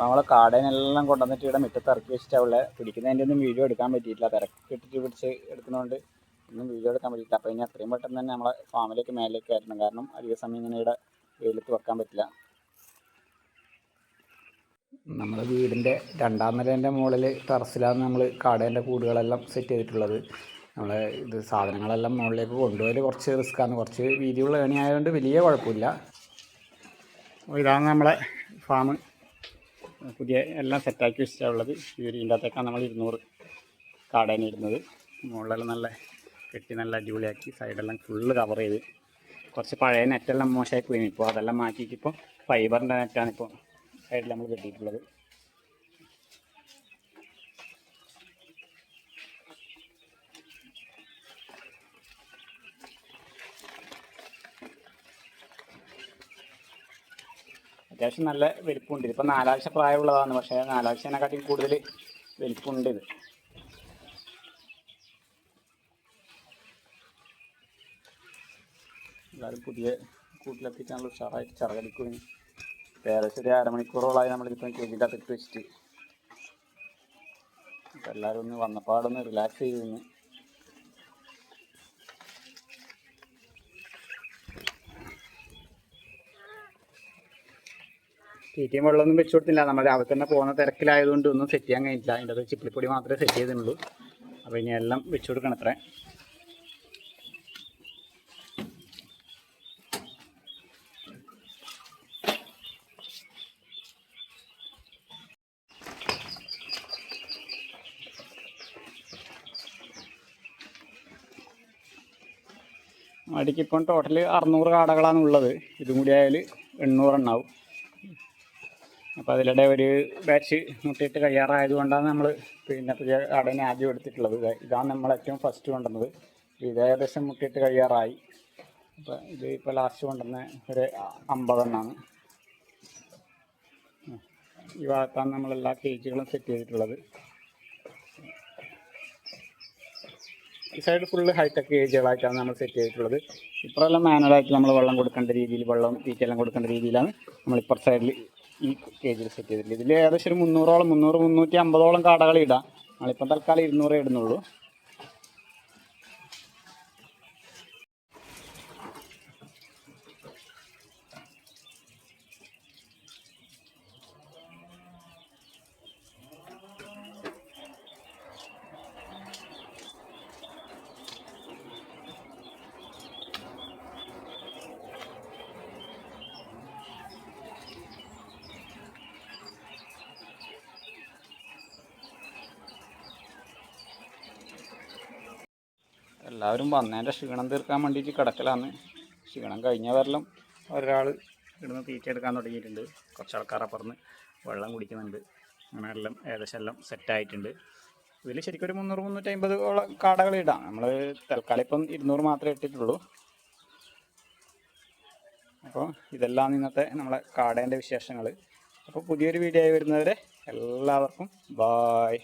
നമ്മളെ കാടേനെല്ലാം കൊണ്ടുവന്നിട്ട് ഇവിടെ മുറ്റത്ത് ഇറക്കി വെച്ചിട്ട് അവളെ പിടിക്കുന്നതിന്റെ ഒന്നും വീഡിയോ എടുക്കാൻ പറ്റിയിട്ടില്ല. തിരക്കിട്ടിട്ട് പിടിച്ച് എടുക്കുന്നതുകൊണ്ട് ഒന്നും വീഡിയോ എടുക്കാൻ പറ്റിയില്ല അപ്പോൾ ഇനി അത്രയും പെട്ടെന്ന് തന്നെ നമ്മളെ ഫാമിലേക്ക് മേലേക്ക് ആയിരുന്നു കാരണം അധിക സമയം ഇങ്ങനെ ഇവിടെ വെയിലത്ത് വെക്കാൻ പറ്റില്ല. നമ്മുടെ വീടിന്റെ രണ്ടാം നിലേന്റെ മുകളിൽ ടെറസിലാണ് നമ്മൾ കാടേന്റെ കൂടുകളെല്ലാം സെറ്റ് ചെയ്തിട്ടുള്ളത്. നമ്മൾ ഇത് സാധനങ്ങളെല്ലാം മുകളിലേക്ക് കൊണ്ടുപോയാൽ കുറച്ച് റിസ്ക്കാണ് കുറച്ച് വീതിയുള്ള ഏണി ആയതുകൊണ്ട് വലിയ കുഴപ്പമില്ല. ഇതാണ് നമ്മളെ ഫാം പുതിയ എല്ലാം സെറ്റാക്കി വെച്ചിട്ടുള്ളത് ഈ ഒരു ഇതിന്റെ അകത്തേക്കാണ് നമ്മൾ ഇരുന്നൂറ് കാടേനെ ഇരുന്നത് മുകളിലെല്ലാം നല്ല കെട്ടി നല്ല അടിപൊളിയാക്കി സൈഡെല്ലാം ഫുള്ള് കവർ ചെയ്ത് കുറച്ച് പഴയ നെറ്റെല്ലാം മോശമായി പോയി. ഇപ്പോൾ അതെല്ലാം മാറ്റിയിട്ട് ഇപ്പോൾ ഫൈബറിന്റെ നെറ്റാണ് ഇപ്പോൾ സൈഡിൽ നമ്മൾ കെട്ടിയിട്ടുള്ളത്. അത്യാവശ്യം നല്ല വലിപ്പമുണ്ട് ഇതിപ്പോൾ നാലാഴ്ച പ്രായമുള്ളതാണ്. പക്ഷേ നാലാഴ്ചേനെക്കാട്ടിയും കൂടുതൽ വലിപ്പമുണ്ട് ഇത്. എല്ലാവരും പുതിയ കൂട്ടിലെത്തിക്കാനുള്ള ഉഷാറായിട്ട് ചിറകടിക്കുകയും ഏകദേശം ഒരു അരമണിക്കൂറോളമായി നമ്മളിതിപ്പം കേജിന്റെ അകത്തിട്ട് വെച്ചിട്ട്. എല്ലാവരും ഒന്ന് വന്നപ്പാടൊന്ന് റിലാക്സ് ചെയ്തിരുന്നു തീറ്റയും വെള്ളമൊന്നും വെച്ച് കൊടുത്തില്ല. നമ്മൾ രാവിലെ തന്നെ പോകുന്ന തിരക്കിലായതുകൊണ്ട് ഒന്നും സെറ്റ് ചെയ്യാൻ കഴിഞ്ഞില്ല അതിന്റെ അത് ചിപ്പിളിപ്പൊടി മാത്രമേ സെറ്റ് ചെയ്തിട്ടുള്ളൂ. അപ്പോൾ ഇനി എല്ലാം വെച്ച് കൊടുക്കണം അത്രേ. അടിക്ക് ഇപ്പം ടോട്ടൽ അറുന്നൂറ് കാടകളാണ് ഉള്ളത്. ഇതും കൂടി ആയാൽ എണ്ണൂറെണ്ണാവും. അപ്പോൾ അതിലിടെ ഒരു ബാച്ച് മുട്ടിയിട്ട് കഴിയാറായത് കൊണ്ടാണ് നമ്മൾ പിന്നെ പുതിയ കാടനെ ആദ്യം എടുത്തിട്ടുള്ളത്. ഇതാണ് നമ്മൾ ഏറ്റവും ഫസ്റ്റ് കൊണ്ടുവന്നത്. ഇത് ഏകദേശം മുട്ടിയിട്ട് കഴിയാറായി. അപ്പോൾ ഇത് ഇപ്പോൾ ലാസ്റ്റ് കൊണ്ടുവന്ന ഒരു അമ്പതെണ്ണാണ്. ഈ ഭാഗത്താണ് നമ്മളെല്ലാ കേജുകളും സെറ്റ് ചെയ്തിട്ടുള്ളത്. ഈ സൈഡ് ഫുള്ള് ഹൈടെക് ഏജുകളായിട്ടാണ് നമ്മൾ സെറ്റ് ചെയ്തിട്ടുള്ളത്. ഇപ്പോഴെല്ലാം മാനുവലായിട്ട് നമ്മൾ വെള്ളം കൊടുക്കേണ്ട രീതിയിൽ വെള്ളം തീറ്റെല്ലാം കൊടുക്കേണ്ട രീതിയിലാണ് നമ്മൾ ഇപ്പുറ സൈഡിൽ ഈ കേജിൽ സെറ്റ് ചെയ്തിട്ടുള്ളത് ഇതിൽ ഏകദേശം ഒരു മുന്നൂറോളം മുന്നൂറ് മുന്നൂറ്റി അമ്പതോളം കാടകൾ ഇടാം. നമ്മളിപ്പം തൽക്കാലം ഇരുന്നൂറേ ഇടുന്നുള്ളൂ. എല്ലാവരും വന്നതിന്റെ ക്ഷീണം തീർക്കാൻ വേണ്ടിയിട്ട് കിടക്കലാണ്. ക്ഷീണം കഴിഞ്ഞ വരലും ഒരാൾ ഇവിടുന്ന് തീറ്റ എടുക്കാൻ തുടങ്ങിയിട്ടുണ്ട്. കുറച്ച് ആൾക്കാർ അപ്പുറന്ന് വെള്ളം കുടിക്കുന്നുണ്ട്. അങ്ങനെ എല്ലാം ഏകദേശം എല്ലാം സെറ്റായിട്ടുണ്ട് ഇതിൽ ശരിക്കും ഒരു മുന്നൂറ് മുന്നൂറ്റി അമ്പത് ഓളം കാടകൾ ഇടാം. നമ്മൾ തൽക്കാലം ഇപ്പം ഇരുന്നൂറ് മാത്രമേ ഇട്ടിട്ടുള്ളൂ. അപ്പോൾ ഇതെല്ലാം ഇന്നത്തെ നമ്മളെ കാടേന്റെ വിശേഷങ്ങൾ അപ്പോൾ പുതിയൊരു വീഡിയോ ആയി വരുന്നവരെ എല്ലാവർക്കും ബായ്